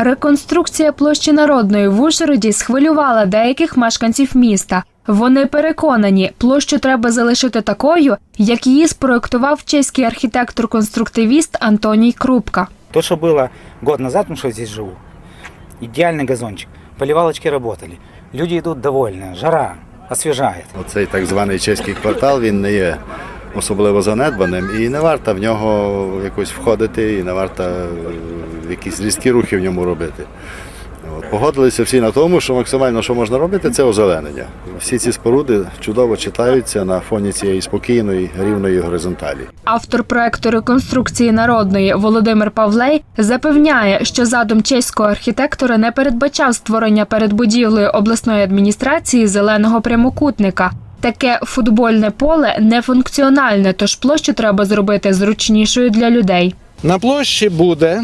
Реконструкція площі Народної в Ужгороді схвилювала деяких мешканців міста. Вони переконані, площу треба залишити такою, як її спроектував чеський архітектор-конструктивіст Антоній Крупка. То, что было год назад, потому что здесь живу, идеальный газончик. Поливалочки работали. Люди идут довольны. Жара освежает. Оцей так званий чеський квартал він не є особливо занедбаним і не варто в нього якось входити, і не варто е, якісь різкі рухи в ньому робити. От. Погодилися всі на тому, що максимально, що можна робити, це озеленення. Всі ці споруди чудово читаються на фоні цієї спокійної рівної горизонталі. Автор проекту реконструкції народної Володимир Павлей запевняє, що задум чеського архітектора не передбачав створення перед будівлею обласної адміністрації зеленого прямокутника. Таке футбольне поле нефункціональне, тож площу треба зробити зручнішою для людей. На площі буде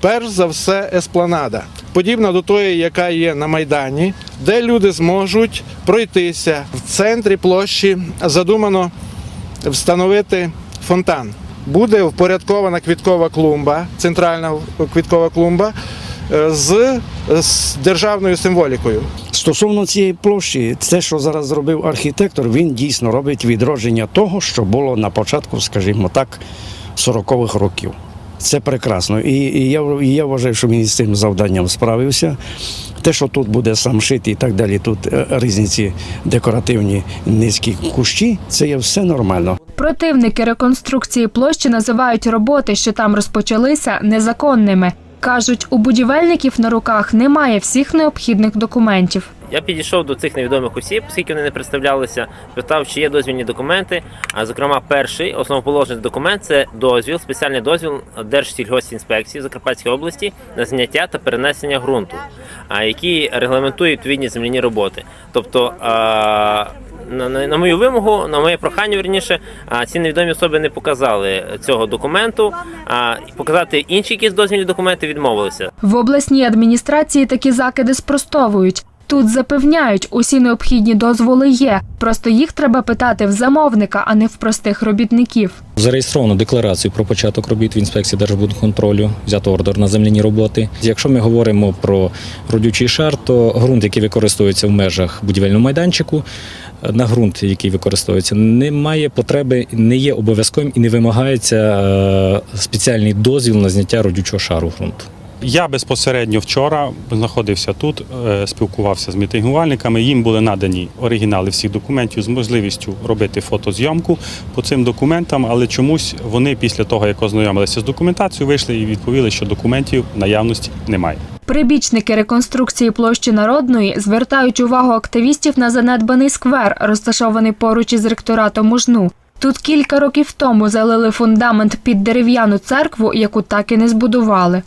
перш за все еспланада, подібна до тої, яка є на Майдані, де люди зможуть пройтися. В центрі площі задумано встановити фонтан. Буде впорядкована квіткова клумба, центральна квіткова клумба е, з, з державною символікою. Стосовно цієї площі, те, що зараз зробив архітектор, він дійсно робить відродження того, що було на початку, скажімо так, 40-х років. Це прекрасно. І, і, я, і я вважаю, що він із цим завданням справився. Те, що тут буде самшит і так далі, тут е, різниці декоративні низькі кущі, це є все нормально. Противники реконструкції площі називають роботи, що там розпочалися, незаконними. Кажуть, у будівельників на руках немає всіх необхідних документів. Я підійшов до цих невідомих осіб, оскільки вони не представлялися, питав, чи є дозвільні документи. А зокрема, перший основоположний документ це дозвіл, спеціальний дозвіл Держсільгоспінспекції Закарпатської області на зняття та перенесення ґрунту, який регламентує відповідні земляні роботи. Тобто, на, на, на мою вимогу, на моє прохання, верніше, ці невідомі особи не показали цього документу, а показати інші якісь дозвільні документи відмовилися. В обласній адміністрації такі закиди спростовують. Тут запевняють, усі необхідні дозволи є. Просто їх треба питати в замовника, а не в простих робітників. Зареєстровано декларацію про початок робіт в інспекції Держбудконтролю, взято ордер на земляні роботи. Якщо ми говоримо про родючий шар, то ґрунт, який використовується в межах будівельного майданчику, на ґрунт, який використовується, немає потреби, не є обов'язковим і не вимагається е, спеціальний дозвіл на зняття родючого шару ґрунту. Я безпосередньо вчора знаходився тут, е, спілкувався з мітингувальниками. Їм були надані оригінали всіх документів з можливістю робити фотозйомку по цим документам, але чомусь вони після того, як ознайомилися з документацією, вийшли і відповіли, що документів наявності немає. Прибічники реконструкції площі Народної звертають увагу активістів на занедбаний сквер, розташований поруч із ректоратом Мужну. Тут кілька років тому залили фундамент під дерев'яну церкву, яку так і не збудували.